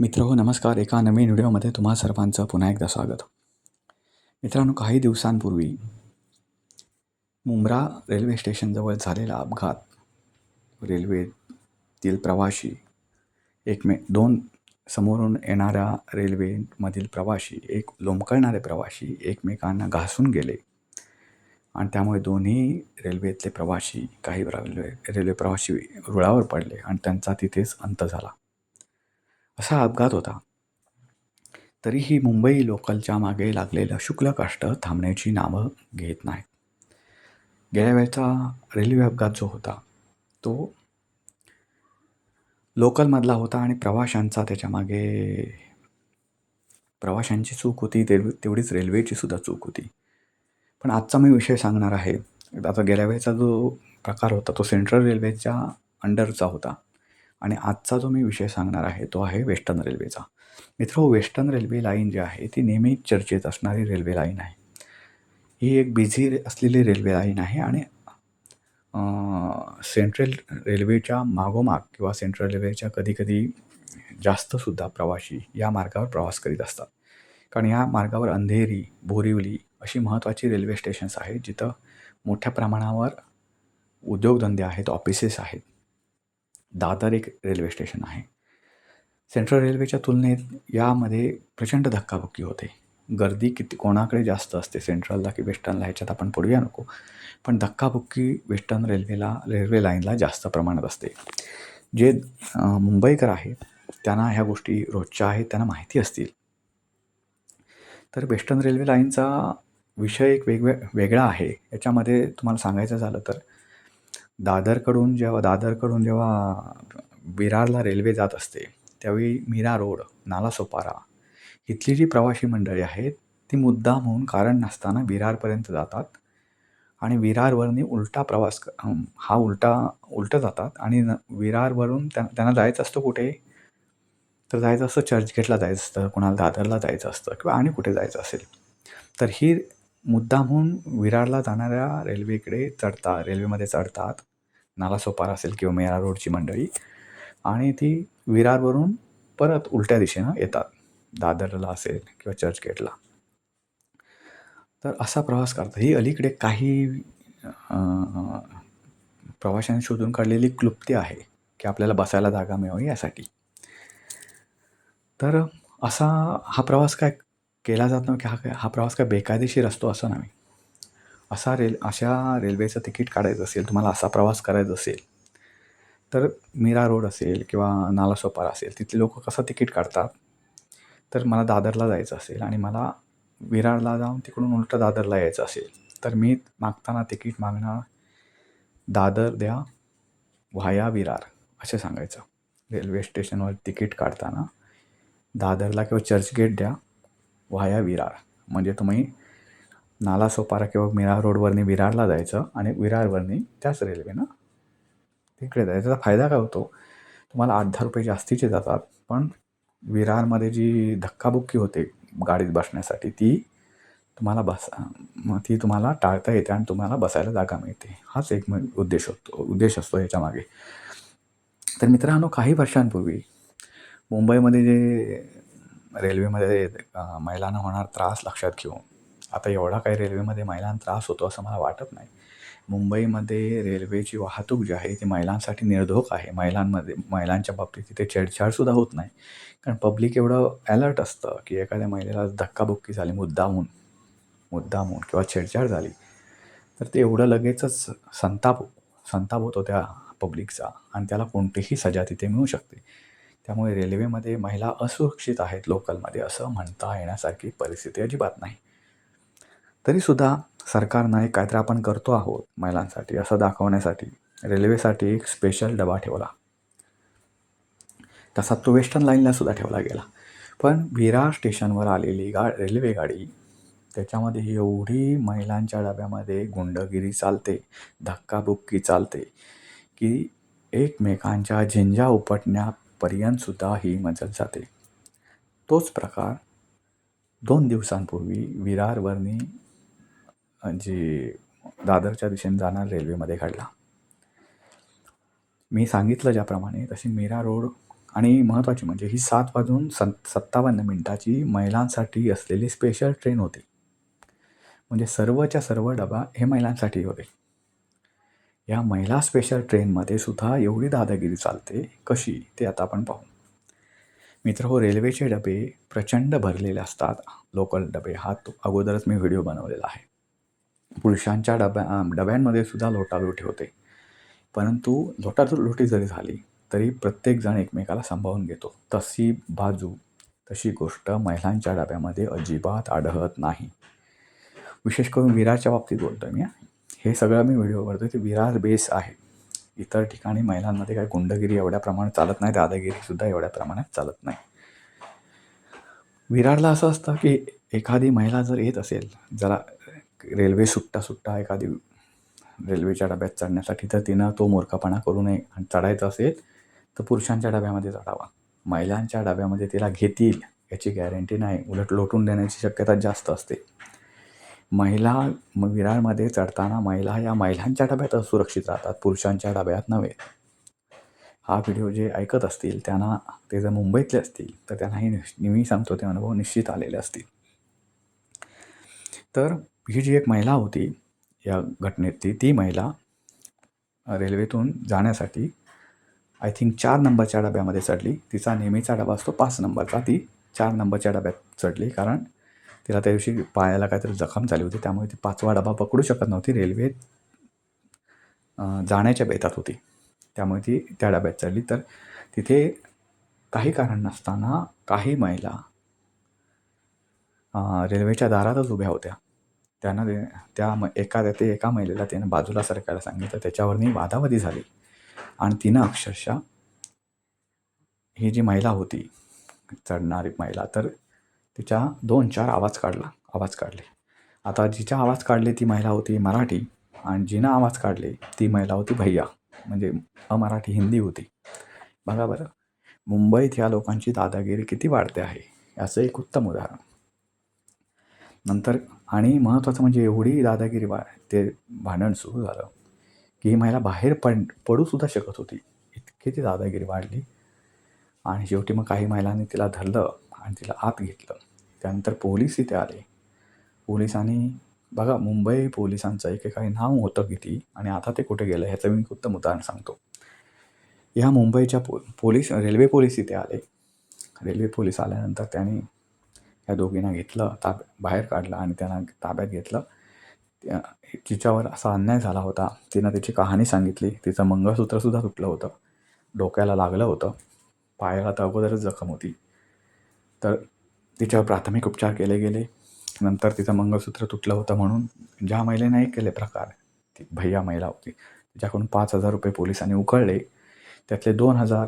मित्र हो नमस्कार. एका नवीन व्हिडिओमध्ये तुम्हा सर्वांचं पुन्हा एकदा स्वागत. मित्रांनो काही दिवसांपूर्वी मुंब्रा रेल्वे स्टेशनजवळ झालेला अपघात रेल्वेतील प्रवाशी एकमे दोन समोरून येणाऱ्या रेल्वेमधील प्रवाशी एक लोंबकळणारे प्रवाशी एकमेकांना घासून गेले. आणि त्यामुळे दोन्ही रेल्वेतले प्रवाशी काही रेल्वे रेल्वे प्रवाशी रुळावर पडले आणि त्यांचा तिथेच अंत झाला. असा अपघात होता. तरीही मुंबई लोकलच्या मागे लागलेलं शुक्लकाष्ट थांबण्याची नावं घेत नाहीत. गेल्या वेळचा रेल्वे अपघात जो होता तो लोकलमधला होता आणि प्रवाशांचा त्याच्यामागे प्रवाशांची चूक होती ते तेवढीच रेल्वेची सुद्धा चूक होती. पण आजचा मी विषय सांगणार आहे. आता गेल्या वेळेचा जो प्रकार होता तो सेंट्रल रेल्वेच्या अंडरचा होता. आणि आजचा जो मी विषय सांगणार आहे तो आहे वेस्टर्न रेल्वेचा. मित्र वेस्टर्न रेल्वे लाईन जी आहे ती नेहमीच चर्चेत असणारी रेल्वे लाईन आहे. ही एक बिझी असलेली रेल्वे लाईन आहे आणि सेंट्रल रेल्वेच्या मागोमाग किंवा सेंट्रल रेल्वेच्या कधीकधी जास्तसुद्धा प्रवासी या मार्गावर प्रवास करीत असतात. कारण या मार्गावर अंधेरी बोरिवली अशी महत्त्वाची रेल्वे स्टेशन्स आहेत जिथं मोठ्या प्रमाणावर उद्योगधंदे आहेत ऑफिसेस आहेत. दादर एक रेल्वे स्टेशन आहे. सेंट्रल रेल्वेच्या तुलनेत यामध्ये प्रचंड धक्काबुक्की होते. गर्दी किती कोणाकडे जास्त असते? सेंट्रलला की वेस्टर्नला? ह्याच्यात आपण पडूया नको. पण धक्काबुक्की वेस्टर्न रेल्वेला रेल्वे लाईनला जास्त प्रमाणात असते. जे मुंबईकर आहेत त्यांना ह्या गोष्टी रोजच्या आहेत त्यांना माहिती असतील. तर वेस्टर्न रेल्वे लाईनचा विषय एक वेगवे वेगळा आहे. याच्यामध्ये तुम्हाला सांगायचं झालं तर दादरकडून जेव्हा दादरकडून जेव्हा विरारला रेल्वे जात असते त्यावेळी मीरा रोड नालासोपारा इथली जी प्रवासी मंडळी आहेत ती मुद्दाम होऊन कारण नसताना विरारपर्यंत जातात आणि विरारवरनी उलटा प्रवास क हा उलटा उलटं जातात आणि न विरारवरून त्या त्यांना जायचं असतं कुठे? तर जायचं असतं चर्चगेटला जायचं असतं कोणाला दादरला जायचं असतं किंवा आणि कुठे जायचं असेल. तर ही मुद्दामहून विरारला जाणाऱ्या रेल्वेकडे चढतात रेल्वेमध्ये चढतात. नालासोपारा असेल किंवा मेरा रोडची मंडळी. आणि ती विरारवरून परत उलट्या दिशेनं येतात. दादरला असेल किंवा चर्चगेटला. तर असा प्रवास करतात. ही अलीकडे काही प्रवाशांनी शोधून काढलेली क्लुप्ती आहे की आपल्याला बसायला जागा मिळावी यासाठी. तर असा हा प्रवास काय केला जात नाही की हा काय हा प्रवास काय बेकायदेशीर असतो असं नाही. असा रेल अशा रेल्वेचं तिकीट काढायचं असेल तुम्हाला असा प्रवास करायचा असेल तर मीरा रोड असेल किंवा नालासोपारा असेल तिथले लोक कसं तिकीट काढतात? तर मला दादरला जायचं असेल आणि मला विरारला जाऊन तिकडून उलटं दादरला यायचं असेल तर मी मागताना तिकीट मागणार दादर द्या व्हाया विरार असे सांगायचं. रेल्वे स्टेशनवर तिकीट काढताना दादरला किंवा चर्चगेट द्या व्हाया विरार म्हणजे तुम्ही नालासोपारा किंवा मिरार रोडवरनी विरारला जायचं आणि विरारवरनी त्याच रेल्वेनं तिकडे जायचं. त्याचा फायदा काय होतो? तुम्हाला आठ दहा रुपये जास्तीचे जातात पण विरारमध्ये जी धक्काबुक्की होते गाडीत बसण्यासाठी ती तुम्हाला बस मग ती तुम्हाला टाळता येते आणि तुम्हाला बसायला जागा मिळते. हाच एक उद्देश होतो उद्देश असतो याच्यामागे. तर मित्रांनो काही वर्षांपूर्वी मुंबईमध्ये जे रेल्वेमध्ये महिलांना होणार त्रास लक्षात घेऊन आता एवढा काही रेल्वेमध्ये महिलांना त्रास होतो असं मला वाटत नाही. मुंबईमध्ये रेल्वेची वाहतूक जी आहे ती महिलांसाठी निर्धोक आहे. महिलांमध्ये महिलांच्या बाबतीत तिथे छेडछाडसुद्धा होत नाही. कारण पब्लिक एवढं ॲलर्ट असतं की एखाद्या महिलेला धक्काबुक्की झाली मुद्दामून मुद्दामून किंवा छेडछाड झाली तर ते एवढं लगेचच संताप संताप होतो त्या पब्लिकचा आणि त्याला कोणतीही सजा तिथे मिळू शकते. त्यामुळे रेल्वेमध्ये महिला असुरक्षित आहेत लोकलमध्ये असं म्हणता येण्यासारखी परिस्थिती अजिबात नाही. तरीसुद्धा सरकारनं एक काहीतरी आपण करतो आहोत महिलांसाठी असं दाखवण्यासाठी. रेल्वेसाठी एक स्पेशल डबा ठेवला. तसा तो वेस्टर्न लाईनला सुद्धा ठेवला गेला. पण विरार स्टेशनवर आलेली गा रेल्वे गाडी त्याच्यामध्ये एवढी महिलांच्या डब्यामध्ये गुंडगिरी चालते धक्काबुक्की चालते की एकमेकांच्या झिंजा उपटण्यापर्यंतसुद्धा ही मजल जाते. तोच प्रकार दोन दिवसांपूर्वी विरारवरनी जी दादरच्या दिशेने जाणार रेल्वेमध्ये घडला मी सांगितलं ज्याप्रमाणे तशी मीरा रोड आणि महत्त्वाची म्हणजे ही सात वाजून सत सत्तावन्न मिनटाची महिलांसाठी असलेली स्पेशल ट्रेन होती. म्हणजे सर्वच्या सर्व डबा हे महिलांसाठी होते. या महिला स्पेशल ट्रेनमध्ये सुद्धा एवढी दादागिरी चालते कशी ते आता आपण पाहू. मित्र हो रेल्वेचे डबे प्रचंड भरलेले असतात. लोकल डबे. हा तो अगोदरच मी व्हिडिओ बनवलेला आहे. पुरुषांच्या डब्या डब्यांमध्ये सुद्धा लोटालोटी होते. परंतु लोटालोटी जरी झाली तरी प्रत्येकजण एकमेकाला सांभाळून घेतो. तशी बाजू तशी गोष्ट महिलांच्या डब्यामध्ये अजिबात आढळत नाही. विशेष करून विरारच्या बाबतीत बोलतो आहे मी हे. सगळं मी व्हिडिओ करतो ते विरार बेस आहे. इतर ठिकाणी महिलांमध्ये काही गुंडगिरी एवढ्या प्रमाणात चालत नाही दादागिरीसुद्धा एवढ्या प्रमाणात चालत नाही. विरारला असं असतं की एखादी महिला जर येत असेल जरा रेल्वे सुट्टा सुट्टा एखादी रेल्वेच्या डब्यात चढण्यासाठी तर तिनं तो मूर्खपणा करू नये. आणि चढायचं असेल तर पुरुषांच्या डब्यामध्ये चढावा. महिलांच्या डब्यामध्ये तिला घेतील याची गॅरंटी नाही. उलट लोटून देण्याची शक्यता जास्त असते. महिला विरारमध्ये चढताना महिला या महिलांच्या डब्यात असुरक्षित राहतात पुरुषांच्या डब्यात नव्हे. हा व्हिडिओ जे ऐकत असतील त्यांना ते जर मुंबईतले असतील तर त्यांनाही निश मी सांगतो ते अनुभव निश्चित आलेले असतील. तर ही जी एक महिला होती या घटनेतली ती महिला रेल्वेतून जाण्यासाठी आय थिंक चार नंबरच्या डब्यामध्ये चढली. तिचा नेहमीचा डबा असतो पाच नंबरचा. ती चार नंबरच्या डब्यात चढली कारण तिला त्या दिवशी पायाला काहीतरी जखम झाली होती. त्यामुळे ती पाचवा डबा पकडू शकत नव्हती. रेल्वेत जाण्याच्या बेतात होती. त्यामुळे ती त्या डब्यात चढली. तर तिथे काही कारण नसताना काही महिला रेल्वेच्या दारातच उभ्या होत्या. त्यांना ते त्या म एका ते एका महिलेला त्यानं बाजूला सरकायला सांगितलं. त्याच्यावरनी वादावादी झाली. आणि तिनं अक्षरशः ही जी महिला होती चढणारी महिला तर तिच्या दोन चार आवाज काढला. आवाज काढले. आता जिचा आवाज काढले ती महिला होती मराठी आणि जिनं आवाज काढले ती महिला होती भैया. म्हणजे अमराठी हिंदी होती. बघा बरं. मुंबईत ह्या लोकांची दादागिरी किती वाढते आहे? याचं एक उत्तम उदाहरण. नंतर आणि महत्त्वाचं म्हणजे एवढी दादागिरी वा ते भांडण सुरू झालं की ही महिला बाहेर पड पडूसुद्धा शकत होती. इतकी ती दादागिरी वाढली आणि शेवटी मग काही महिलांनी तिला धरलं आणि तिला आत घेतलं. त्यानंतर पोलीस इथे आले. पोलिसांनी बघा मुंबई पोलिसांचं एकेकाळी नाव होतं किती आणि आता ते कुठे गेलं ह्याचं मी उत्तम उदाहरण सांगतो. ह्या मुंबईच्या पो पोलीस रेल्वे पोलीस इथे आले. रेल्वे पोलीस आल्यानंतर त्यांनी या दोघींना घेतलं ताब बाहेर काढलं आणि त्यांना ताब्यात घेतलं. त्या तिच्यावर असा अन्याय झाला होता. तिनं तिची कहाणी सांगितली. तिचं मंगळसूत्रसुद्धा तुटलं होतं. डोक्याला लागलं होतं. पायाला तर अगोदरच जखम होती. तर तिच्यावर प्राथमिक उपचार केले गेले. नंतर तिचं मंगळसूत्र तुटलं होतं म्हणून ज्या महिलेने एक केले प्रकार ती भैया महिला होती. तिच्याकडून पाच हजार रुपये पोलिसांनी उकळले. त्यातले दोन हजार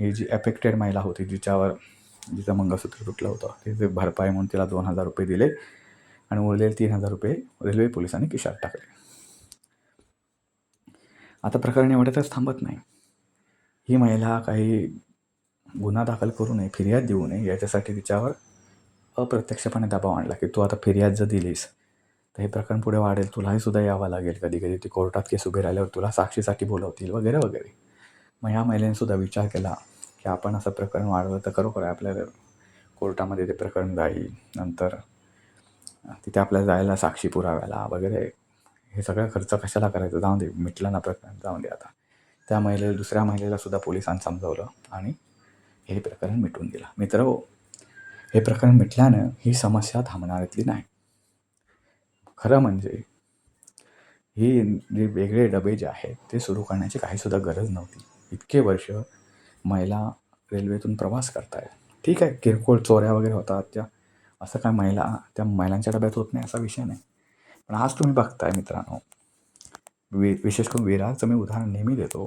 ही जी अफेक्टेड महिला होती जिच्यावर जिचा मंगळसूत्र तुटलं होतं. तिचे भरपाई म्हणून तिला दोन हजार रुपये दिले आणि उरलेले तीन हजार रुपये रेल्वे पोलिसांनी किशात टाकले. आता प्रकरण एवढ्यातच थांबत नाही. ही महिला काही गुन्हा दाखल करू नये फिर्याद देऊ नये याच्यासाठी तिच्यावर अप्रत्यक्षपणे दबाव आणला की तू आता फिर्याद जर दिलीस तर हे प्रकरण पुढे वाढेल. तुलाही सुद्धा यावं लागेल. कधी कधी ती कोर्टात केस उभे राहिल्यावर तुला साक्षीसाठी बोलवतील वगैरे वगैरे. मग ह्या महिलेने सुद्धा विचार केला. की आपण असं प्रकरण वाढवलं तर खरोखर आपल्याला कोर्टामध्ये ते प्रकरण जाईल. नंतर तिथे आपल्याला जायला साक्षी पुराव्याला वगैरे हे सगळं खर्च कशाला करायचं? जाऊन दे मिटलं ना प्रकरण जाऊन दे आता. त्या महिलेला दुसऱ्या महिलेला सुद्धा पोलिसांनी समजावलं आणि हे प्रकरण मिटून दिलं. मित्र हो, हे प्रकरण मिटल्यानं ही समस्या थांबणाऱ्यातली नाही. खरं म्हणजे ही जे वेगळे डबे जे आहेत ते सुरू करण्याची काहीसुद्धा गरज नव्हती. इतके वर्ष महिला रेल्वेतून प्रवास करतायत. ठीक आहे किरकोळ चोऱ्या वगैरे होतात त्या असं काय महिला त्या महिलांच्या डब्यात होत नाही असा विषय नाही. पण आज तुम्ही बघताय मित्रांनो वि विशेष करून विरारचं मी उदाहरण नेहमी देतो.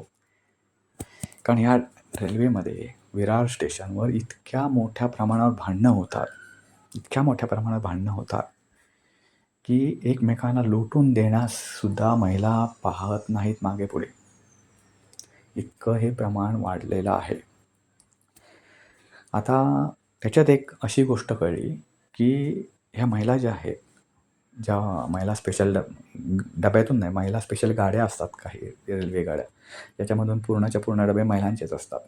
कारण ह्या रेल्वेमध्ये विरार स्टेशनवर इतक्या मोठ्या प्रमाणावर भांडणं होतात इतक्या मोठ्या प्रमाणात भांडणं होतात की एकमेकांना लुटून देण्याससुद्धा महिला पाहत नाहीत मागे पुढे. इतकं हे प्रमाण वाढलेलं आहे. आता त्याच्यात एक अशी गोष्ट कळली की ह्या महिला ज्या आहेत ज्या महिला स्पेशल डब डब्यातून नाही महिला स्पेशल गाड्या असतात काही रेल्वे गाड्या. त्याच्यामधून पूर्णच्या पूर्ण डबे महिलांचेच असतात.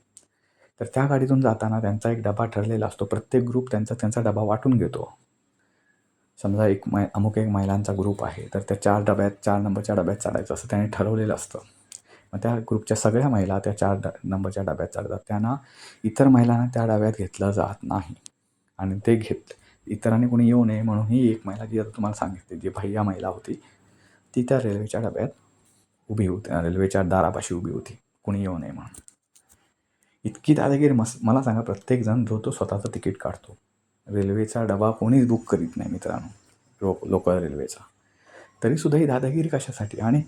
तर त्या गाडीतून जाताना त्यांचा एक डबा ठरलेला असतो. प्रत्येक ग्रुप त्यांचा त्यांचा डबा वाटून घेतो. समजा एक मै अमुक एक महिलांचा ग्रुप आहे तर त्या चार डब्यात चार नंबरच्या डब्यात चढायचं असं त्याने ठरवलेलं असतं. मग त्या ग्रुपच्या सगळ्या महिला त्या चार ड नंबरच्या डब्यात चढतात त्यांना इतर महिलांना त्या डब्यात घेतलं जात नाही. आणि ते घेत इतरांनी कोणी येऊ नये म्हणून ही एक महिला जी आता तुम्हाला सांगितली जी भैया महिला होती ती त्या रेल्वेच्या डब्यात उभी होती रेल्वेच्या दारापाशी उभी होती. कोणी येऊ नये म्हणून. इतकी दादागिरी मस मला सांगा प्रत्येकजण जो तो स्वतःचं तिकीट काढतो. रेल्वेचा डबा कोणीच बुक करीत नाही मित्रांनो. लो लोकल रेल्वेचा. तरीसुद्धा ही दादागिरी कशासाठी? आणि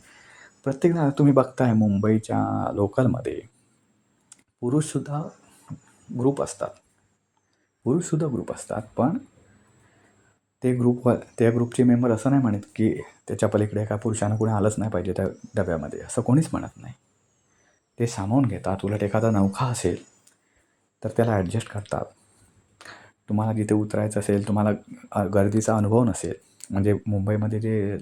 प्रत्येकजण तुम्ही बघताय मुंबईच्या लोकलमध्ये पुरुषसुद्धा ग्रुप असतात. पुरुषसुद्धा ग्रुप असतात पण ते ग्रुप त्या ग्रुपचे मेंबर असं नाही म्हणत की त्याच्या पलीकडे एका पुरुषानं कोणी आलंच नाही पाहिजे त्या डब्यामध्ये असं कोणीच म्हणत नाही. ते सामावून घेतात उलट एखादा नौखा असेल तर त्याला ॲडजस्ट करतात. तुम्हाला जिथे उतरायचं असेल तुम्हाला गर्दीचा अनुभव नसेल म्हणजे मुंबईमध्ये जे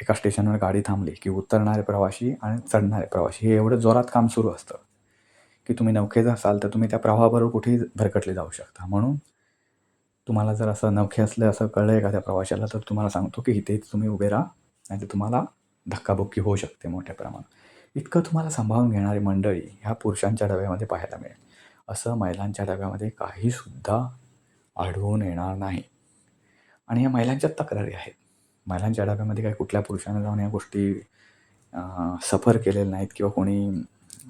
एका स्टेशनवर गाडी थांबली की उतरणारे प्रवाशी आणि चढणारे प्रवासी. हे एवढं जोरात काम सुरू असतं की तुम्ही नौकेत असाल तर तुम्ही त्या प्रवाहाबरोबर कुठेही भरकटले जाऊ शकता. म्हणून तुम्हाला जर असं नौखे असलं असं कळलं एखाद्या प्रवाशाला तर तुम्हाला सांगतो की इथेच तुम्ही उभे राहा नाही तर तुम्हाला धक्काबुक्की होऊ शकते मोठ्या प्रमाणात. इतकं तुम्हाला सांभाळून घेणारी मंडळी ह्या पुरुषांच्या डब्यामध्ये पाहायला मिळेल. असं महिलांच्या डब्यामध्ये काहीसुद्धा आढळून येणार नाही. आणि या महिलांच्या तक्रारी आहेत. महिलांच्या डब्यामध्ये काही कुठल्या पुरुषांना जाऊन या गोष्टी सफर केलेल्या नाहीत किंवा कोणी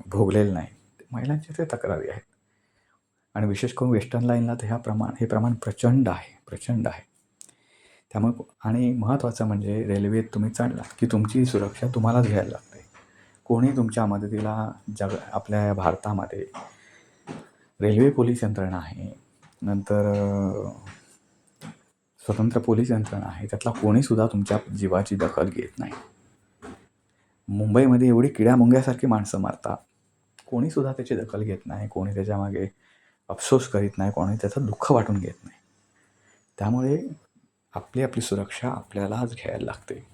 भोगलेलं नाही महिलांच्या ते तक्रारी आहेत. आणि विशेष करून वेस्टर्न लाईनला तर ह्या प्रमाण हे प्रमाण प्रचंड आहे प्रचंड आहे. त्यामुळे आणि महत्त्वाचं म्हणजे रेल्वेत तुम्ही चढला की तुमची सुरक्षा तुम्हालाच घ्यायला लागते. कोणी तुमच्या मदतीला जग आपल्या भारतामध्ये रेल्वे पोलीस यंत्रणा आहे. नंतर स्वतंत्र पोलीस यंत्रणा आहे. त्यातला कोणीसुद्धा तुमच्या जीवाची दखल घेत नाही. मुंबईमध्ये एवढी किड्यामुंग्यासारखी माणसं मारतात. कोणीसुद्धा त्याची दखल घेत नाही. कोणी त्याच्यामागे अफसोस करीत नाही. कोणी त्याचं दुःख वाटून घेत नाही. त्यामुळे आपली आपली सुरक्षा आपल्यालाच घ्यायला लागते.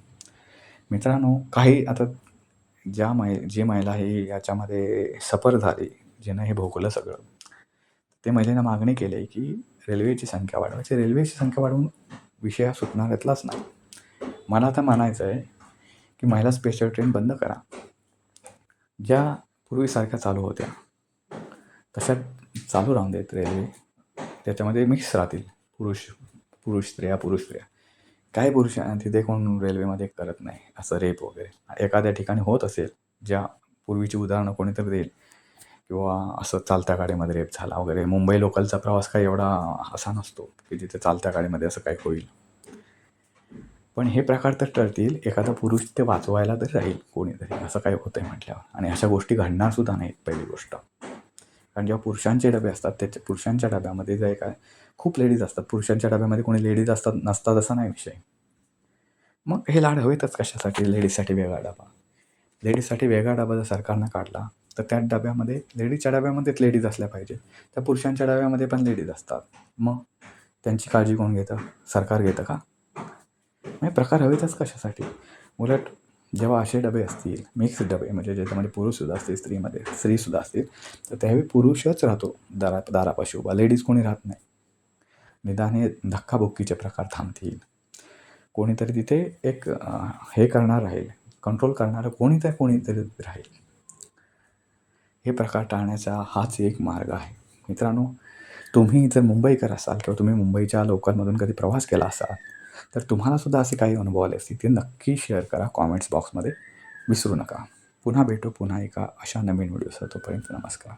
मित्रांनो काही आता ज्या मै जी महिला ही याच्यामध्ये सफर झाली जिनं हे भोगलं सगळं ते महिलेनं मागणी केली आहे की रेल्वेची संख्या वाढवायची म्हणजे रेल्वेची संख्या वाढवून विषय हा सुटणाऱ्यातलाच नाही. मला आता म्हणायचं आहे की महिला स्पेशल ट्रेन बंद करा. ज्या पूर्वीसारख्या चालू होत्या तशा चालू राहून देत रेल्वे. त्याच्यामध्ये मिक्स राहतील. पुरुष पुरुष स्त्रिया पुरुष स्त्रिया. काही पुरुष तिथे कोण रेल्वेमध्ये करत नाही असं रेप वगैरे. एखाद्या ठिकाणी होत असेल ज्या पूर्वीची उदाहरणं कोणीतरी देईल किंवा असं चालत्या गाडीमध्ये रेप झाला वगैरे. मुंबई लोकलचा प्रवास काही एवढा असा नसतो की तिथे चालत्या गाडीमध्ये असं काही होईल. पण हे प्रकार तर ठरतील एखादा पुरुष ते वाचवायला तरी राहील कोणीतरी असं काही होतं आहे म्हटल्यावर. आणि अशा गोष्टी घडणार सुद्धा नाहीत पहिली गोष्ट. कारण जेव्हा पुरुषांचे डबे असतात त्याच्या पुरुषांच्या डब्यामध्ये जे काय खूप लेडीज असतात. पुरुषांच्या डब्यामध्ये कोणी लेडीज असतात नसतात असा नाही विषय. मग हे लाड हवेतच कशासाठी? लेडीजसाठी वेगळा डबा. लेडीजसाठी वेगळा डबा जर सरकारनं काढला तर त्या डब्यामध्ये लेडीजच्या डब्यामध्येच लेडीज असल्या पाहिजे. त्या पुरुषांच्या डब्यामध्ये पण लेडीज असतात. मग त्यांची काळजी कोण घेतं? सरकार घेतं का? नाही प्रकार हवेतच कशासाठी? उलट जेव्हा असे डबे असतील मिक्स डबे म्हणजे ज्याच्यामध्ये पुरुषसुद्धा असतील स्त्रीमध्ये स्त्रीसुद्धा असतील तर त्यावेळी पुरुषच राहतो दारा दारापाशी उभा. लेडीज कोणी राहत नाही. निदान हे धक्काबुक्कीचे प्रकार थांबतील. कोणीतरी तिथे एक हे करणार राहील. कंट्रोल करणारं कोणीतरी कोणीतरी राहील. हे प्रकार टाळण्याचा हाच एक मार्ग आहे. मित्रांनो तुम्ही जर मुंबईकर असाल किंवा तुम्ही मुंबईच्या लोकलमधून कधी प्रवास केला असाल तर तुम्हालासुद्धा असे काही अनुभव आले असतील. ते नक्की शेअर करा कॉमेंट्स बॉक्समध्ये विसरू नका. पुन्हा भेटू पुन्हा एका अशा नवीन व्हिडिओसह तोपर्यंत नमस्कार.